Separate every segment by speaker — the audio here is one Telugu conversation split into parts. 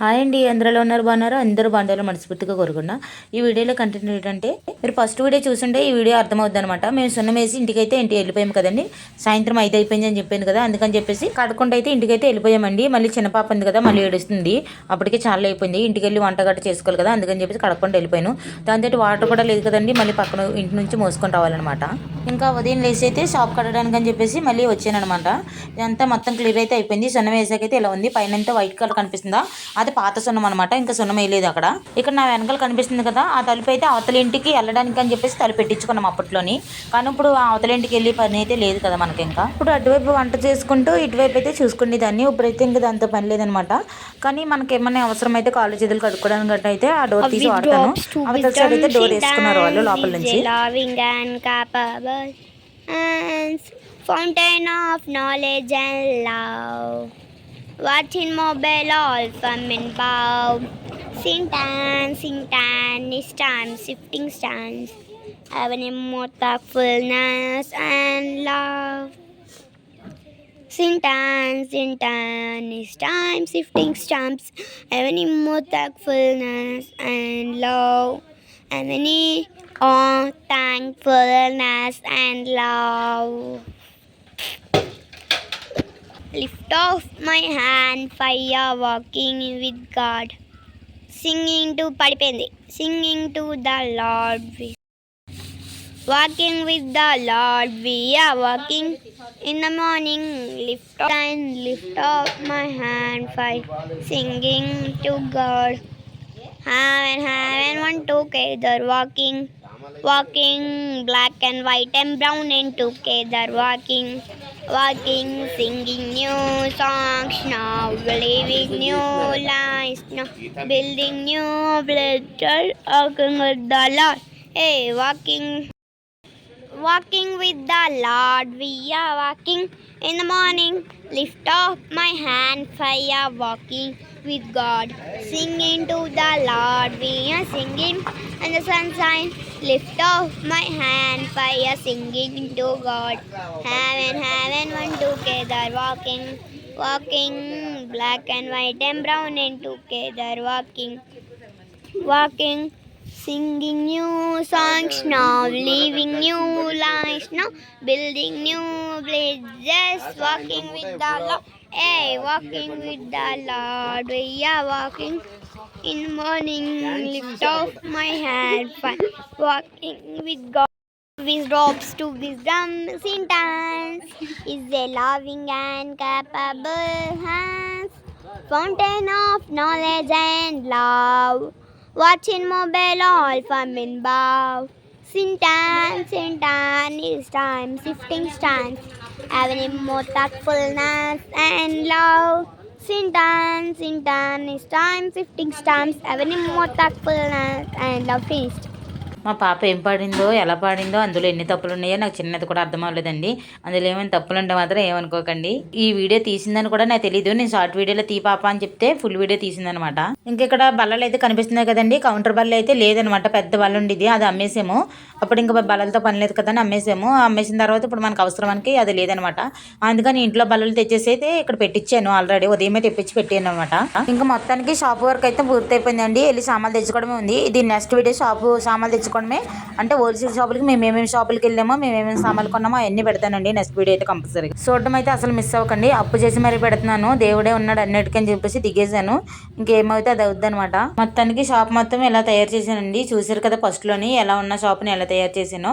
Speaker 1: హాయ్ అండి అందరిలో ఉన్నారు బాగున్నారు? అందరూ బాగుండాలో మనస్ఫూర్తిగా కోరుకున్నా ఈ వీడియోలో కంటెంట్ ఏంటంటే మీరు ఫస్ట్ వీడియో చూసుంటే ఈ వీడియో అర్థమవుద్ది అనమాట మేము సున్నం వేసి ఇంటికైతే ఇంటికి వెళ్ళిపోయాం కదండి. సాయంత్రం ఐదు అయిపోయింది అని చెప్పాను కదా అందుకని చెప్పేసి కడుకుంటే అయితే ఇంటికైతే వెళ్ళిపోయామండి. మళ్ళీ చిన్న పాప ఉంది కదా మళ్ళీ ఏడుస్తుంది. అప్పటికే చాలా అయిపోయింది. ఇంటికి వెళ్ళి వంట గట్ట చేసుకోవాలి కదా అందుకని చెప్పేసి కడకుండా వెళ్ళిపోయాను. దాంతో వాటర్ కూడా లేదు కదండి మళ్ళీ పక్కన ఇంటి నుంచి మోసుకొని రావాలన్నమాట. ఇంకా ఉదయం లేసి అయితే షాప్ కట్టడానికి అని చెప్పేసి మళ్ళీ వచ్చాను అనమాట ఇదంతా మొత్తం క్లియర్ అయితే అయిపోయింది. సున్నం వేసాకైతే ఇలా ఉంది. పైన అంతా వైట్ కలర్ కనిపిస్తుందా అది పాత సున్నం అనమాట ఇంకా సున్నం వేయలేదు అక్కడ. ఇక్కడ నా వెనకాల కనిపిస్తుంది కదా ఆ తలుపు అయితే అవతల ఇంటికి వెళ్ళడానికి అని చెప్పేసి తలుపు పెట్టించుకున్నాం అప్పట్లోని. కానీ ఇప్పుడు ఆ అవతల ఇంటికి వెళ్ళి పని అయితే లేదు కదా మనకి ఇంకా. ఇప్పుడు అటువైపు వంట చేసుకుంటూ ఇటువైపు అయితే చూసుకునే దాన్ని ఇప్పుడైతే ఇంకా దాంతో పని లేదనమాట కానీ మనకి ఏమైనా అవసరం అయితే కాళ్ళు చేతులు కడుక్కోవడానికి గట్రా అయితే ఆ డోర్ తీసి వాడతాను. అవతల సైడ్ అయితే డోర్ వేసుకున్నారు వాళ్ళు లోపల నుంచి.
Speaker 2: Fountain of knowledge and love. Watching mobile all from above. Sing tan, sing tan, this time shifting stands. Having more fullness and love. Sing tan, sing tan, this time shifting stamps. Having more fullness and love. Many oh thankfulness and love. Lift off my hand, fire walking with God. Singing to పడిపోయింది Singing to the Lord. we- Walking with the Lord, we are walking in the morning. Lift up and lift up my hand, fire singing to God. Heaven, heaven, one together walking, walking, black and white and brown and together walking, walking, singing new songs now, believing new lies now, building new bridges, walking with the Lord. Hey, walking. Walking with the Lord, we are walking in the morning. Lift up my hand, fire walking with God. Singing to the Lord, we are singing in the sunshine. Lift up my hand, fire singing to God. Heaven, heaven, one together walking, walking, black and white and brown and together walking walking, singing new songs now, living new lives now, building new bridges, walking with the Lord. Hey, walking with the Lord, we are walking in morning, lift off my head, walking with God. With ropes to wisdom, sentence is a loving and capable hands fountain of knowledge and love. Watching mobile all from above. Sintan, Sintan is time, shifting stands, having more fullness and love. Sintan, Sintan is time, shifting stands, having more fullness and love. Finished.
Speaker 1: మా పాప ఏం పాడిందో ఎలా పాడిందో అందులో ఎన్ని తప్పులు ఉన్నాయో నాకు చిన్నది కూడా అర్థం అవ్వలేదండి. అందులో ఏమైనా తప్పులు ఉంటే మాత్రం ఏమనుకోకండి. ఈ వీడియో తీసిందని కూడా నాకు తెలియదు నేను షార్ట్ వీడియోలో తీ పాప అని చెప్తే ఫుల్ వీడియో తీసిందనమాట. ఇంక ఇక్కడ బల్లలు అయితే కనిపిస్తున్నాయి కదండి. కౌంటర్ బల్ల అయితే లేదనమాట. పెద్ద బల్ల ఉండేది. అది అమ్మేసాము. అప్పుడు ఇంకా బల్లలతో పని లేదు కదా అని అమ్మేసాము. అమ్మేసిన తర్వాత ఇప్పుడు మనకు అవసరానికి అది లేదనమాట. అందుకని ఇంట్లో బల్లలు తెచ్చేసి అయితే ఇక్కడ పెట్టించాను ఆల్రెడీ. ఉదయమే తెప్పించి పెట్టాను అనమాట ఇంకా మొత్తానికి షాప్ వర్క్ అయితే పూర్తయిపోయిందండి. వెళ్ళి సామాన్లు తెచ్చుకోవడమే ఉంది. ఇది నెక్స్ట్ వీడియో షాపు సామాన్లు తెచ్చుకోవడమే అంటే హోల్సేల్ షాపులకి మేము ఏమేమి షాపులకి వెళ్ళామో మేము ఏమేమి సామాన్లు కొన్నామో అవన్నీ పెడతానండి. నెక్స్ట్ వీడియో అయితే కంపల్సరీ చూడడం అయితే అసలు మిస్ అవ్వకండి. అప్పు చేసి మరీ పెడుతున్నాను. దేవుడే ఉన్నాడు అన్నిటికని చెప్పేసి దిగేశాను. ఇంకేమైతే అది అవుద్ది అనమాట మొత్తానికి షాప్ మొత్తం ఎలా తయారు చేశానండి? చూసారు కదా ఫస్ట్లోని ఎలా ఉన్న షాప్ని ఎలా తయారు చేశానో.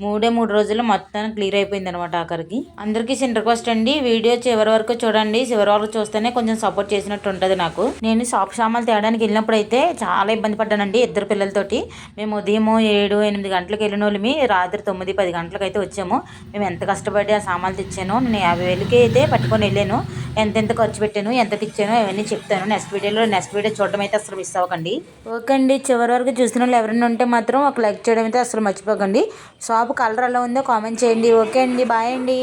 Speaker 1: మూడే మూడు రోజుల్లో మొత్తం క్లియర్ అయిపోయింది అనమాట ఆఖరికి. అందరికీ చిన్న రిక్వెస్ట్ అండి వీడియో చివరి వరకు చూడండి చివరి వరకు చూస్తేనే కొంచెం సపోర్ట్ చేసినట్టు ఉంటుంది నాకు. నేను షాప్ సామాన్లు తేడానికి వెళ్ళినప్పుడు అయితే చాలా ఇబ్బంది పడ్డానండి ఇద్దరు పిల్లలతోటి. మేము ఉదయం ఏడు ఎనిమిది గంటలకు వెళ్ళిన వాళ్ళమి రాత్రి తొమ్మిది పది గంటలకు అయితే వచ్చాము. మేము ఎంత కష్టపడి ఆ సామాన్లు తెచ్చాను నేను యాభై వేలకి అయితే పట్టుకొని వెళ్ళాను. ఎంతెంత ఖర్చు పెట్టాను ఎంత ఇచ్చాను అవన్నీ చెప్తాను. నెక్స్ట్ వీడియోలో నెక్స్ట్ వీడియో చూడడం అయితే అసలు మిస్ అవ్వకండి. ఓకే అండి చివరి వరకు చూసిన వాళ్ళు ఎవరైనా ఉంటే మాత్రం ఒక లైక్ చేయడం అయితే అసలు మర్చిపోకండి. షాప్ బాబు కలర్ ఎలా ఉందో కామెంట్ చేయండి. ఓకే అండి. బాయ్ అండి.